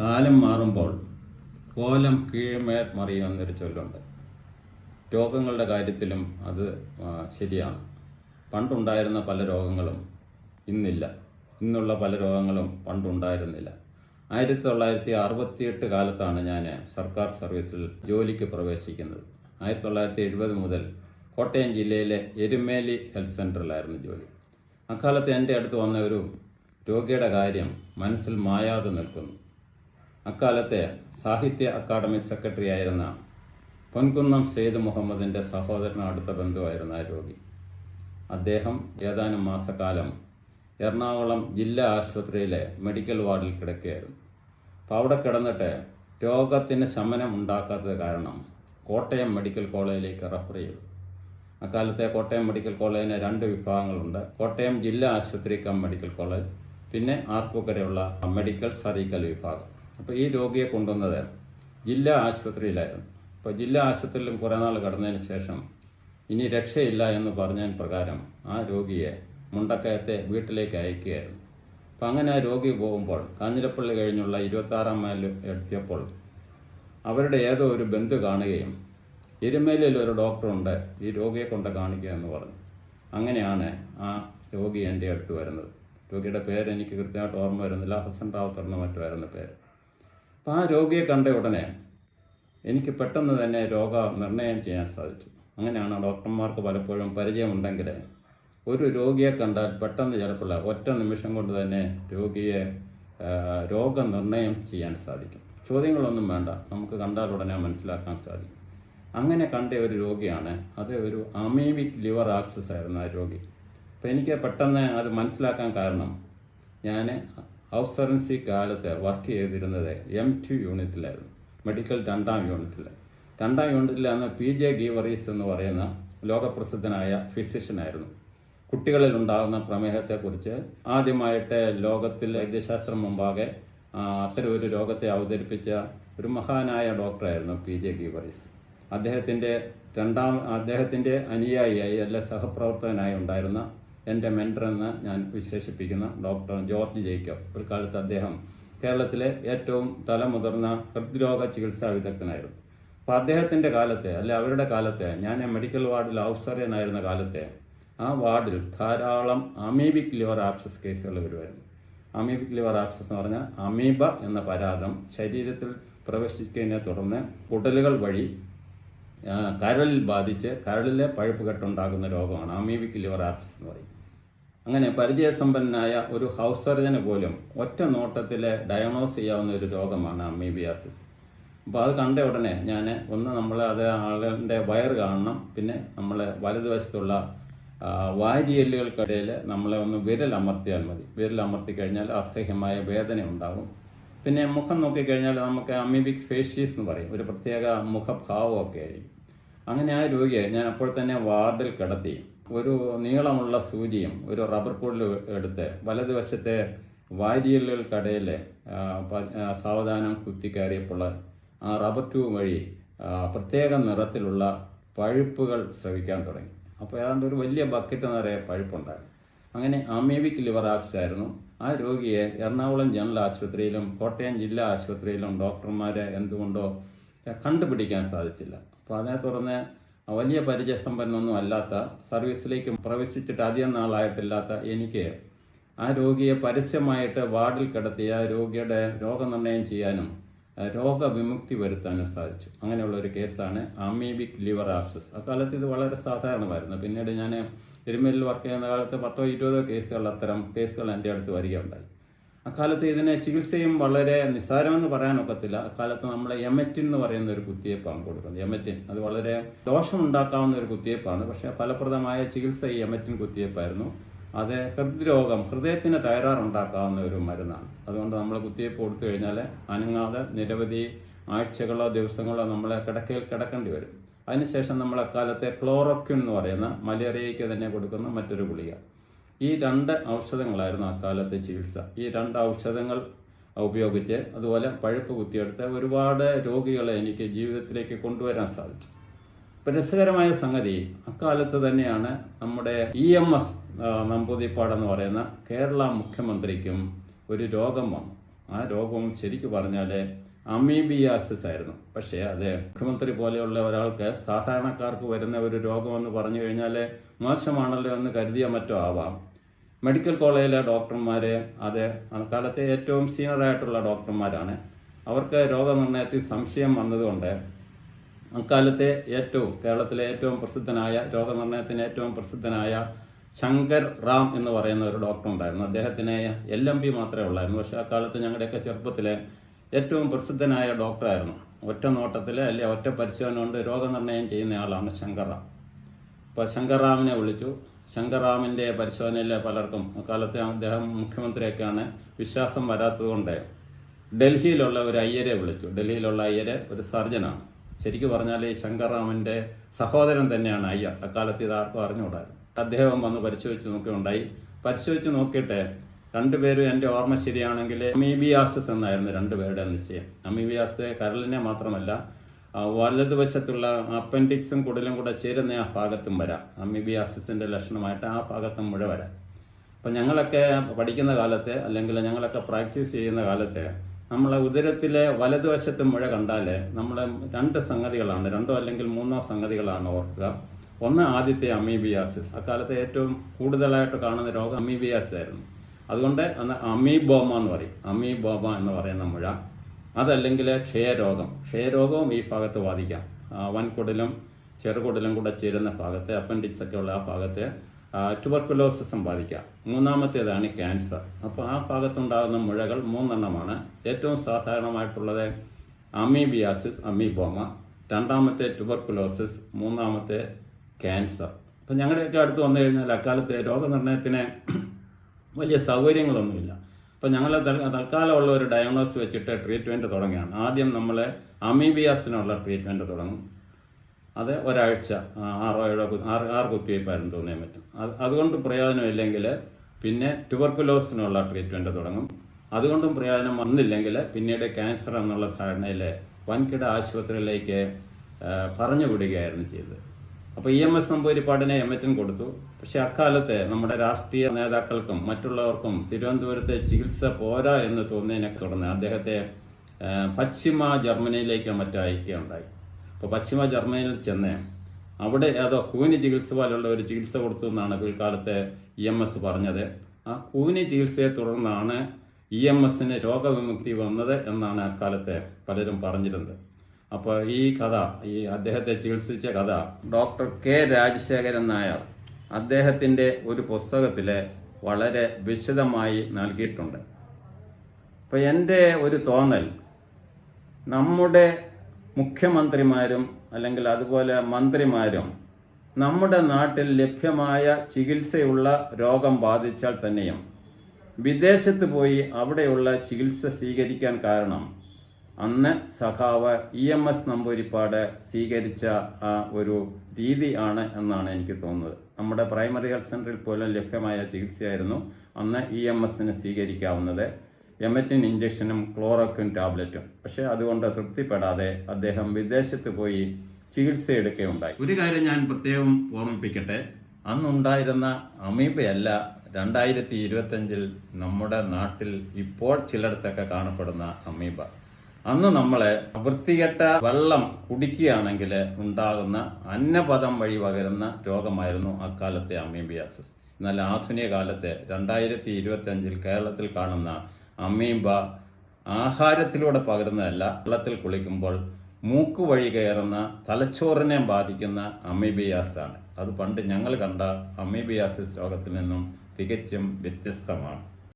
കാലം മാറുമ്പോൾ കോലം കീഴ്മേൽ മറിയുമെന്നൊരു ചൊല്ലുണ്ട്. രോഗങ്ങളുടെ കാര്യത്തിലും അത് ശരിയാണ്. പണ്ടുണ്ടായിരുന്ന പല രോഗങ്ങളും ഇന്നില്ല. ഇന്നുള്ള പല രോഗങ്ങളും പണ്ടുണ്ടായിരുന്നില്ല. ആയിരത്തി തൊള്ളായിരത്തി അറുപത്തിയെട്ട് കാലത്താണ് ഞാൻ സർക്കാർ സർവീസിൽ ജോലിക്ക് പ്രവേശിക്കുന്നത്. ആയിരത്തി തൊള്ളായിരത്തി എഴുപത് മുതൽ കോട്ടയം ജില്ലയിലെ എരുമേലി ഹെൽത്ത് സെന്ററിലായിരുന്നു ജോലി. അക്കാലത്ത് എന്റെ അടുത്ത് വന്ന ഒരു രോഗിയുടെ കാര്യം മനസ്സിൽ മായാതെ നിൽക്കുന്നു. അക്കാലത്തെ സാഹിത്യ അക്കാദമി സെക്രട്ടറി ആയിരുന്ന പൊൻകുന്നം സെയ്ദ് മുഹമ്മദിന്റെ സഹോദരന് അടുത്ത ബന്ധുവായിരുന്ന രോഗി. അദ്ദേഹം ഏതാനും മാസക്കാലം എറണാകുളം ജില്ലാ ആശുപത്രിയിലെ മെഡിക്കൽ വാർഡിൽ കിടക്കുകയായിരുന്നു. അപ്പോൾ അവിടെ കിടന്നിട്ട് രോഗത്തിന് ശമനം ഉണ്ടാക്കാത്തത് കാരണം കോട്ടയം മെഡിക്കൽ കോളേജിലേക്ക് റെഫർ ചെയ്തു. അക്കാലത്തെ കോട്ടയം മെഡിക്കൽ കോളേജിന് രണ്ട് വിഭാഗങ്ങളുണ്ട്. കോട്ടയം ജില്ലാ ആശുപത്രി കം മെഡിക്കൽ കോളേജ് പിന്നെ ആർപ്പൂക്കരയുള്ള മെഡിക്കൽ സർജിക്കൽ വിഭാഗം. അപ്പോൾ ഈ രോഗിയെ കൊണ്ടുവന്നത് ജില്ലാ ആശുപത്രിയിലായിരുന്നു. അപ്പോൾ ജില്ലാ ആശുപത്രിയിലും കുറേ നാൾ കടന്നതിന് ശേഷം ഇനി രക്ഷയില്ല എന്ന് പറഞ്ഞതിന് പ്രകാരം ആ രോഗിയെ മുണ്ടക്കയത്തെ വീട്ടിലേക്ക് അയക്കുകയായിരുന്നു. അപ്പം അങ്ങനെ ആ രോഗി പോകുമ്പോൾ കാഞ്ഞിരപ്പള്ളി കഴിഞ്ഞുള്ള ഇരുപത്താറാം മൈൽ എത്തിയപ്പോൾ അവരുടെ ഏതോ ഒരു ബന്ധു കാണുകയും എരുമേലിൽ ഒരു ഡോക്ടറുണ്ട് ഈ രോഗിയെ കൊണ്ട് കാണിക്കുക എന്ന് പറഞ്ഞു. അങ്ങനെയാണ് ആ രോഗി എന്റെ അടുത്ത് വരുന്നത്. രോഗിയുടെ പേര് എനിക്ക് കൃത്യമായിട്ട് ഓർമ്മ വരുന്നില്ല. ഹസൻ റാവുത്തർ എന്ന് വരുന്ന പേര്. അപ്പോൾ ആ രോഗിയെ കണ്ട ഉടനെ എനിക്ക് പെട്ടെന്ന് തന്നെ രോഗ നിർണയം ചെയ്യാൻ സാധിച്ചു. അങ്ങനെയാണ് ഡോക്ടർമാർക്ക് പലപ്പോഴും പരിചയമുണ്ടെങ്കിൽ ഒരു രോഗിയെ കണ്ടാൽ പെട്ടെന്ന് ചിലപ്പോൾ ഒറ്റ നിമിഷം കൊണ്ട് തന്നെ രോഗിയെ രോഗനിർണയം ചെയ്യാൻ സാധിക്കും. ചോദ്യങ്ങളൊന്നും വേണ്ട നമുക്ക് കണ്ടാൽ ഉടനെ മനസ്സിലാക്കാൻ സാധിക്കും. അങ്ങനെ കണ്ട ഒരു രോഗിയാണ് അത് ഒരു അമീബിക് ലിവർ ആക്സസ് ആയിരുന്നു ആ രോഗി. അപ്പോൾ എനിക്ക് പെട്ടെന്ന് അത് മനസ്സിലാക്കാൻ കാരണം ഞാൻ സർജൻസി കാലത്ത് വർക്ക് ചെയ്തിരുന്നത് എം ടു യൂണിറ്റിലായിരുന്നു മെഡിക്കൽ രണ്ടാം യൂണിറ്റിൽ രണ്ടാം യൂണിറ്റിൽ അന്ന് പി ജെ ഗീവറീസ് എന്ന് പറയുന്ന ലോകപ്രസിദ്ധനായ ഫിസിഷ്യനായിരുന്നു കുട്ടികളിൽ ഉണ്ടാകുന്ന പ്രമേഹത്തെക്കുറിച്ച് ആദ്യമായിട്ട് ലോകത്തിൽ വൈദ്യശാസ്ത്രം മുമ്പാകെ അത്തരം ഒരു രോഗത്തെ അവതരിപ്പിച്ച ഒരു മഹാനായ ഡോക്ടറായിരുന്നു പി ജെ ഗീവറീസ് അദ്ദേഹത്തിന്റെ രണ്ടാം അദ്ദേഹത്തിന്റെ അനുയായിയായി അല്ല സഹപ്രവർത്തകനായി ഉണ്ടായിരുന്ന എന്റെ മെന്റർ എന്ന് ഞാൻ വിശേഷിപ്പിക്കുന്ന. Doctor George Jacob. പിൽക്കാലത്ത് അദ്ദേഹം കേരളത്തിലെ ഏറ്റവും തലമുതിർന്ന ഹൃദ്രോഗ ചികിത്സാ വിദഗ്ധനായിരുന്നു. അപ്പോൾ അദ്ദേഹത്തിന്റെ കാലത്തെ അല്ലെ അവരുടെ കാലത്തെ ഞാൻ മെഡിക്കൽ വാർഡിൽ ഔസറിയനായിരുന്ന കാലത്തെ ആ വാർഡിൽ ധാരാളം അമീബിക് ലിവർ ആപ്സസ് കേസുകൾ വരുമായിരുന്നു. അമീബിക് ലിവർ ആപ്സസ് എന്ന് പറഞ്ഞാൽ അമീബ എന്ന പരാതം ശരീരത്തിൽ പ്രവേശിക്കുന്നതിനെ തുടർന്ന് കുടലുകൾ വഴി കരളിൽ ബാധിച്ച് കരളിലെ പഴുപ്പ് കെട്ടുണ്ടാകുന്ന രോഗമാണ് അമീബിക് ലിവർ ആപ്സസ് എന്ന് പറയും അങ്ങനെ പരിചയസമ്പന്നനായ ഒരു ഹൗസ് സർജന് പോലും ഒറ്റ നോട്ടത്തിൽ ഡയഗ്നോസ് ചെയ്യാവുന്ന ഒരു രോഗമാണ് അമീബിയാസിസ്. അപ്പോൾ അത് കണ്ട ഉടനെ ഞാൻ ഒന്ന് നമ്മൾ അത് ആളുടെ വയർ കാണണം. പിന്നെ നമ്മൾ വലതുവശത്തുള്ള വാരിയല്ലുകൾക്കിടയിൽ നമ്മളെ ഒന്ന് വിരൽ അമർത്തിയാൽ മതി. വിരൽ അമർത്തി കഴിഞ്ഞാൽ അസഹ്യമായ വേദന ഉണ്ടാകും പിന്നെ മുഖം നോക്കിക്കഴിഞ്ഞാൽ നമുക്ക് അമീബിക് ഫേഷ്യസ് എന്ന് പറയും. ഒരു പ്രത്യേക മുഖഭാവമൊക്കെ ആയിരിക്കും. അങ്ങനെ ആ രോഗിയെ ഞാൻ അപ്പോൾ തന്നെ വാർഡിൽ കിടത്തി. ഒരു നീളമുള്ള സൂചിയും ഒരു റബ്ബർ കോഡിൽ എടുത്ത് വലതുവശത്തെ വാരിയലുകൾക്കിടയിൽ സാവധാനം കുത്തിക്കയറിയപ്പോൾ ആ റബ്ബർ ട്യൂബ് വഴി പ്രത്യേക നിറത്തിലുള്ള പഴുപ്പുകൾ സ്രവിക്കാൻ തുടങ്ങി. അപ്പോൾ ഏതാണ്ട് ഒരു വലിയ ബക്കറ്റ് നിറയെ പഴുപ്പുണ്ടായിരുന്നു. അങ്ങനെ അമീബിക് ലിവർ ആയിരുന്നു ആ രോഗിയെ എറണാകുളം ജനറൽ ആശുപത്രിയിലും കോട്ടയം ജില്ലാ ആശുപത്രിയിലും ഡോക്ടർമാരെ എന്തുകൊണ്ടോ കണ്ടുപിടിക്കാൻ സാധിച്ചില്ല. അപ്പോൾ അതിനെ തുടർന്ന് വലിയ പരിചയസമ്പന്നൊന്നും അല്ലാത്ത സർവീസിലേക്ക് പ്രവേശിച്ചിട്ട് അധികം നാളായിട്ടില്ലാത്ത എനിക്ക് ആ രോഗിയെ പരസ്യമായിട്ട് വാർഡിൽ കിടത്തി ആ രോഗിയുടെ രോഗനിർണയം ചെയ്യാനും രോഗവിമുക്തി വരുത്താനും സാധിച്ചു. അങ്ങനെയുള്ള ഒരു കേസാണ് അമീബിക് ലിവർ ആപ്സസ് അക്കാലത്ത് ഇത് വളരെ സാധാരണമായിരുന്നു. പിന്നീട് ഞാൻ എരുമേലിൽ വർക്ക് ചെയ്യുന്ന കാലത്ത് പത്തോ ഇരുപതോ കേസുകൾ അത്തരം കേസുകൾ എന്റെ അടുത്ത് വരികയുണ്ടായി. അക്കാലത്ത് ഇതിനെ ചികിത്സയും വളരെ നിസ്സാരമെന്ന് പറയാനൊക്കത്തില്ല അക്കാലത്ത് നമ്മളെ എമറ്റിൻ എന്ന് പറയുന്ന ഒരു കുത്തിവയ്പ്പാണ് കൊടുക്കുന്നത് എമറ്റിൻ അത് വളരെ ദോഷമുണ്ടാക്കാവുന്ന ഒരു കുത്തിവയ്പ്പാണ് പക്ഷേ ഫലപ്രദമായ ചികിത്സ ഈ എമറ്റിൻ കുത്തിവയ്പ്പായിരുന്നു അത് ഹൃദ്രോഗം ഹൃദയത്തിന് തകരാറുണ്ടാക്കാവുന്ന ഒരു മരുന്നാണ്. അതുകൊണ്ട് നമ്മൾ കുത്തിവയ്പ്പ് കൊടുത്തു കഴിഞ്ഞാൽ അനങ്ങാതെ നിരവധി ആഴ്ചകളോ ദിവസങ്ങളോ നമ്മളെ കിടക്കയിൽ കിടക്കേണ്ടി വരും. അതിനുശേഷം നമ്മൾ അക്കാലത്തെ ക്ലോറോക്വിൻ എന്ന് പറയുന്ന മലേറിയയ്ക്ക് തന്നെ കൊടുക്കുന്ന മറ്റൊരു ഗുളിക. ഈ രണ്ട് ഔഷധങ്ങളായിരുന്നു അക്കാലത്തെ ചികിത്സ. ഈ രണ്ട് ഔഷധങ്ങൾ ഉപയോഗിച്ച് അതുപോലെ പഴുപ്പ് കുത്തിയെടുത്ത് ഒരുപാട് രോഗികളെ എനിക്ക് ജീവിതത്തിലേക്ക് കൊണ്ടുവരാൻ സാധിച്ചു. രസകരമായ സംഗതി അക്കാലത്ത് തന്നെയാണ് നമ്മുടെ ഇ എം എസ് നമ്പൂതിരിപ്പാട് എന്ന് പറയുന്ന കേരള മുഖ്യമന്ത്രിക്കും ഒരു രോഗം വന്നു. ആ രോഗം ശരിക്കു പറഞ്ഞാൽ അമീബിയാസിസ് ആയിരുന്നു. പക്ഷേ അത് മുഖ്യമന്ത്രി പോലെയുള്ള ഒരാൾക്ക് സാധാരണക്കാർക്ക് വരുന്ന ഒരു രോഗമെന്ന് പറഞ്ഞു കഴിഞ്ഞാൽ മോശമാണല്ലോ എന്ന് കരുതിയ മറ്റോ ആവാം. മെഡിക്കൽ കോളേജിലെ ഡോക്ടർമാർ അത് അക്കാലത്തെ ഏറ്റവും സീനിയറായിട്ടുള്ള ഡോക്ടർമാരാണ്. അവർക്ക് രോഗനിർണയത്തിൽ സംശയം വന്നതുകൊണ്ട് അക്കാലത്തെ ഏറ്റവും കേരളത്തിലെ ഏറ്റവും പ്രസിദ്ധനായ രോഗനിർണയത്തിന് ഏറ്റവും പ്രസിദ്ധനായ ശങ്കർ റാം എന്ന് പറയുന്ന ഒരു ഡോക്ടർ ഉണ്ടായിരുന്നു അദ്ദേഹത്തിന് എൽ എം പി മാത്രമേ ഉള്ളായിരുന്നു. പക്ഷേ അക്കാലത്ത് ഞങ്ങളുടെയൊക്കെ ചെറുപ്പത്തിലെ ഏറ്റവും പ്രസിദ്ധനായ ഡോക്ടറായിരുന്നു. ഒറ്റ നോട്ടത്തിൽ അല്ലെ ഒറ്റ പരിശോധന കൊണ്ട് രോഗനിർണയം ചെയ്യുന്ന ആളാണ് ശങ്കർ റാം. അപ്പോൾ ശങ്കർ റാമിനെ വിളിച്ചു. ശങ്കർറാമിന്റെ പരിശോധനയിലെ പലർക്കും അക്കാലത്ത് അദ്ദേഹം മുഖ്യമന്ത്രിയൊക്കെയാണ് വിശ്വാസം വരാത്തതുകൊണ്ട് ഡൽഹിയിലുള്ള ഒരു അയ്യരെ വിളിച്ചു. ഡൽഹിയിലുള്ള അയ്യര് ഒരു സർജനാണ്. ശരിക്കും പറഞ്ഞാൽ ഈ ശങ്കർറാമിന്റെ സഹോദരൻ തന്നെയാണ് അയ്യർ. അക്കാലത്ത് ഇത് ആർക്കും അറിഞ്ഞുകൂടായിരുന്നു. അദ്ദേഹം വന്ന് പരിശോധിച്ച് നോക്കുകയുണ്ടായി. പരിശോധിച്ച് നോക്കിയിട്ട് രണ്ടുപേരും എന്റെ ഓർമ്മ ശരിയാണെങ്കിൽ അമീബിയാസസ് എന്നായിരുന്നു രണ്ടുപേരുടെ നിശ്ചയം. അമീബിയാസ് കരളിനെ മാത്രമല്ല വലതുവശത്തുള്ള അപ്പൻഡിക്സും കുടലും കൂടെ ചേരുന്ന ആ ഭാഗത്തും വരാം. അമീബിയാസിസിന്റെ ലക്ഷണമായിട്ട് ആ ഭാഗത്തും മുഴ വരാം. അപ്പം ഞങ്ങളൊക്കെ പഠിക്കുന്ന കാലത്ത് അല്ലെങ്കിൽ ഞങ്ങളൊക്കെ പ്രാക്ടീസ് ചെയ്യുന്ന കാലത്ത് നമ്മളെ ഉദരത്തിലെ വലതുവശത്ത് മുഴ കണ്ടാൽ നമ്മളെ രണ്ട് സംഗതികളാണ് രണ്ടോ അല്ലെങ്കിൽ മൂന്നോ സംഗതികളാണ് ഓർക്കുക. ഒന്ന് ആദ്യത്തെ അമീബിയാസിസ്. അക്കാലത്ത് ഏറ്റവും കൂടുതലായിട്ട് കാണുന്ന രോഗം അമീബിയാസിസ് ആയിരുന്നു. അതുകൊണ്ട് അന്ന് അമീബോമ എന്ന് പറയും. അമീബോമ എന്ന് പറയുന്ന മുഴ. അതല്ലെങ്കിൽ ക്ഷയരോഗം. ക്ഷയരോഗവും ഈ ഭാഗത്ത് ബാധിക്കാം. വൻകുടലും ചെറുകുടലും കൂടെ ചേരുന്ന ഭാഗത്ത് അപ്പൻഡിക്സ് ഒക്കെ ഉള്ള ആ ഭാഗത്ത് ട്യൂബർക്കുലോസിസും ബാധിക്കാം. മൂന്നാമത്തേതാണ് ക്യാൻസർ. അപ്പോൾ ആ ഭാഗത്തുണ്ടാകുന്ന മുഴകൾ മൂന്നെണ്ണമാണ്. ഏറ്റവും സാധാരണമായിട്ടുള്ളത് അമീബിയാസിസ് അമീബോമ രണ്ടാമത്തെ ട്യൂബർക്കുലോസിസ് മൂന്നാമത്തെ ക്യാൻസർ. അപ്പം ഞങ്ങളുടെയൊക്കെ അടുത്ത് വന്നു കഴിഞ്ഞാൽ അക്കാലത്തെ രോഗനിർണയത്തിന് വലിയ സൗകര്യങ്ങളൊന്നുമില്ല. അപ്പോൾ ഞങ്ങൾ തൽക്കാലമുള്ള ഒരു ഡയഗ്നോസ് വെച്ചിട്ട് ട്രീറ്റ്മെന്റ് തുടങ്ങുകയാണ്. ആദ്യം നമ്മൾ അമീബിയാസിനുള്ള ട്രീറ്റ്മെന്റ് തുടങ്ങും. അത് ഒരാഴ്ച ആറോ ഏഴോ ആറ് ആറ് കുത്തിവയ്പ്പായിരുന്നു തോന്നിയാൻ പറ്റും. അത് അതുകൊണ്ട് പ്രയോജനമില്ലെങ്കിൽ പിന്നെ ട്യൂബർക്കുലോസിനുള്ള ട്രീറ്റ്മെന്റ് തുടങ്ങും. അതുകൊണ്ടും പ്രയോജനം വന്നില്ലെങ്കിൽ പിന്നീട് ക്യാൻസർ എന്നുള്ള ധാരണയിൽ വൻകിട ആശുപത്രിയിലേക്ക് പറഞ്ഞു വിടുകയായിരുന്നു ചെയ്തത്. അപ്പോൾ ഇ എം എസ് നമ്പൂരിപ്പാടിനെ എമറ്റൻ കൊടുത്തു. പക്ഷേ അക്കാലത്തെ നമ്മുടെ രാഷ്ട്രീയ നേതാക്കൾക്കും മറ്റുള്ളവർക്കും തിരുവനന്തപുരത്തെ ചികിത്സ പോരാ എന്ന് തോന്നിയതിനെ തുടർന്ന് അദ്ദേഹത്തെ പശ്ചിമ ജർമ്മനിയിലേക്ക് മറ്റോ അയക്കുകയുണ്ടായി. അപ്പോൾ പശ്ചിമ ജർമ്മനിയിൽ ചെന്ന് അവിടെ ഏതോ കൂനി ചികിത്സ പോലുള്ള ഒരു ചികിത്സ കൊടുത്തു എന്നാണ് പിൽക്കാലത്തെ ഇ എം എസ് പറഞ്ഞത്. ആ കൂനി ചികിത്സയെ തുടർന്നാണ് ഇ എം എസിന് രോഗവിമുക്തി വന്നത് എന്നാണ് അക്കാലത്തെ പലരും പറഞ്ഞിരുന്നത്. അപ്പോൾ ഈ കഥ ഈ അദ്ദേഹത്തെ ചികിത്സിച്ച കഥ ഡോക്ടർ കെ രാജശേഖരൻ നായർ അദ്ദേഹത്തിന്റെ ഒരു പുസ്തകത്തിൽ വളരെ വിശദമായി നൽകിയിട്ടുണ്ട്. അപ്പോൾ എന്റെ ഒരു തോന്നൽ നമ്മുടെ മുഖ്യമന്ത്രിമാരും അല്ലെങ്കിൽ അതുപോലെ മന്ത്രിമാരും നമ്മുടെ നാട്ടിൽ ലഭ്യമായ ചികിത്സയുള്ള രോഗം ബാധിച്ചാൽ തന്നെയും വിദേശത്ത് പോയി അവിടെയുള്ള ചികിത്സ സ്വീകരിക്കാൻ കാരണം അന്ന് സഖാവ് ഇ എം എസ് നമ്പൂരിപ്പാട് സ്വീകരിച്ച ആ ഒരു രീതി ആണ് എന്നാണ് എനിക്ക് തോന്നുന്നത്. നമ്മുടെ പ്രൈമറി ഹെൽത്ത് സെന്ററിൽ പോലും ലഭ്യമായ ചികിത്സയായിരുന്നു അന്ന് ഇ എം എസിന് സ്വീകരിക്കാവുന്നത്. എമറ്റിൻ ഇഞ്ചക്ഷനും ക്ലോറോക്വിൻ ടാബ്ലറ്റും. പക്ഷേ അതുകൊണ്ട് തൃപ്തിപ്പെടാതെ അദ്ദേഹം വിദേശത്ത് പോയി ചികിത്സ എടുക്കുകയുണ്ടായി ഒരു കാര്യം ഞാൻ പ്രത്യേകം ഓർമ്മിപ്പിക്കട്ടെ. അന്നുണ്ടായിരുന്ന അമീബയല്ല രണ്ടായിരത്തി ഇരുപത്തഞ്ചിൽ നമ്മുടെ നാട്ടിൽ ഇപ്പോൾ ചിലയിടത്തൊക്കെ കാണപ്പെടുന്ന അമീബ. അന്ന് നമ്മളെ വൃത്തികെട്ട വെള്ളം കുടിക്കുകയാണെങ്കിൽ ഉണ്ടാകുന്ന അന്നപദം വഴി പകരുന്ന രോഗമായിരുന്നു അക്കാലത്തെ അമീബിയാസിസ്. എന്നാൽ ആധുനിക കാലത്തെ രണ്ടായിരത്തി ഇരുപത്തഞ്ചിൽ കേരളത്തിൽ കാണുന്ന അമീബ ആഹാരത്തിലൂടെ പകരുന്നതല്ല വെള്ളത്തിൽ കുളിക്കുമ്പോൾ മൂക്ക് വഴി കയറുന്ന തലച്ചോറിനെ ബാധിക്കുന്ന അമീബിയാസ് ആണ് അത് പണ്ട് ഞങ്ങൾ കണ്ട അമീബിയാസിസ് രോഗത്തിൽ നിന്നും തികച്ചും വ്യത്യസ്തമാണ്.